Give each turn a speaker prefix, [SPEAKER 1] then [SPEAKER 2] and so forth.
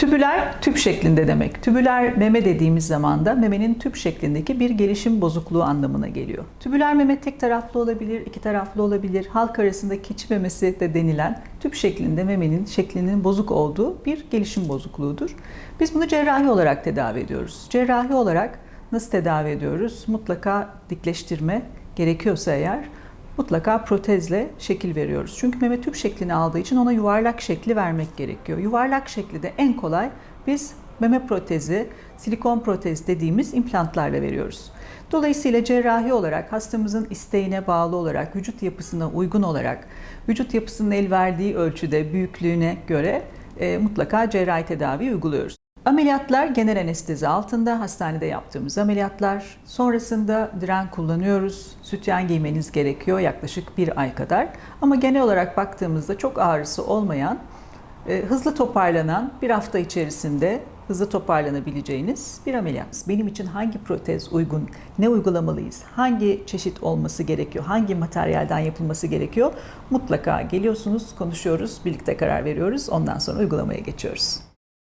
[SPEAKER 1] Tübüler tüp şeklinde demek. Tübüler meme dediğimiz zaman da memenin tüp şeklindeki bir gelişim bozukluğu anlamına geliyor. Tübüler meme tek taraflı olabilir, iki taraflı olabilir. Halk arasında keçi memesi de denilen tüp şeklinde memenin şeklinin bozuk olduğu bir gelişim bozukluğudur. Biz bunu cerrahi olarak tedavi ediyoruz. Cerrahi olarak nasıl tedavi ediyoruz? Mutlaka dikleştirme gerekiyorsa eğer mutlaka protezle şekil veriyoruz. Çünkü meme tüp şeklini aldığı için ona yuvarlak şekli vermek gerekiyor. Yuvarlak şekli de en kolay biz meme protezi, silikon protez dediğimiz implantlarla veriyoruz. Dolayısıyla cerrahi olarak hastamızın isteğine bağlı olarak, vücut yapısına uygun olarak, vücut yapısının el verdiği ölçüde, büyüklüğüne göre e, mutlaka cerrahi tedavi uyguluyoruz. Ameliyatlar genel anestezi altında hastanede yaptığımız ameliyatlar. Sonrasında diren kullanıyoruz. Sütyen giymeniz gerekiyor yaklaşık bir ay kadar. Ama genel olarak baktığımızda çok ağrısı olmayan, e, hızlı toparlanan bir hafta içerisinde hızlı toparlanabileceğiniz bir ameliyat. Benim için hangi protez uygun, ne uygulamalıyız, hangi çeşit olması gerekiyor, hangi materyalden yapılması gerekiyor mutlaka geliyorsunuz, konuşuyoruz, birlikte karar veriyoruz. Ondan sonra uygulamaya geçiyoruz.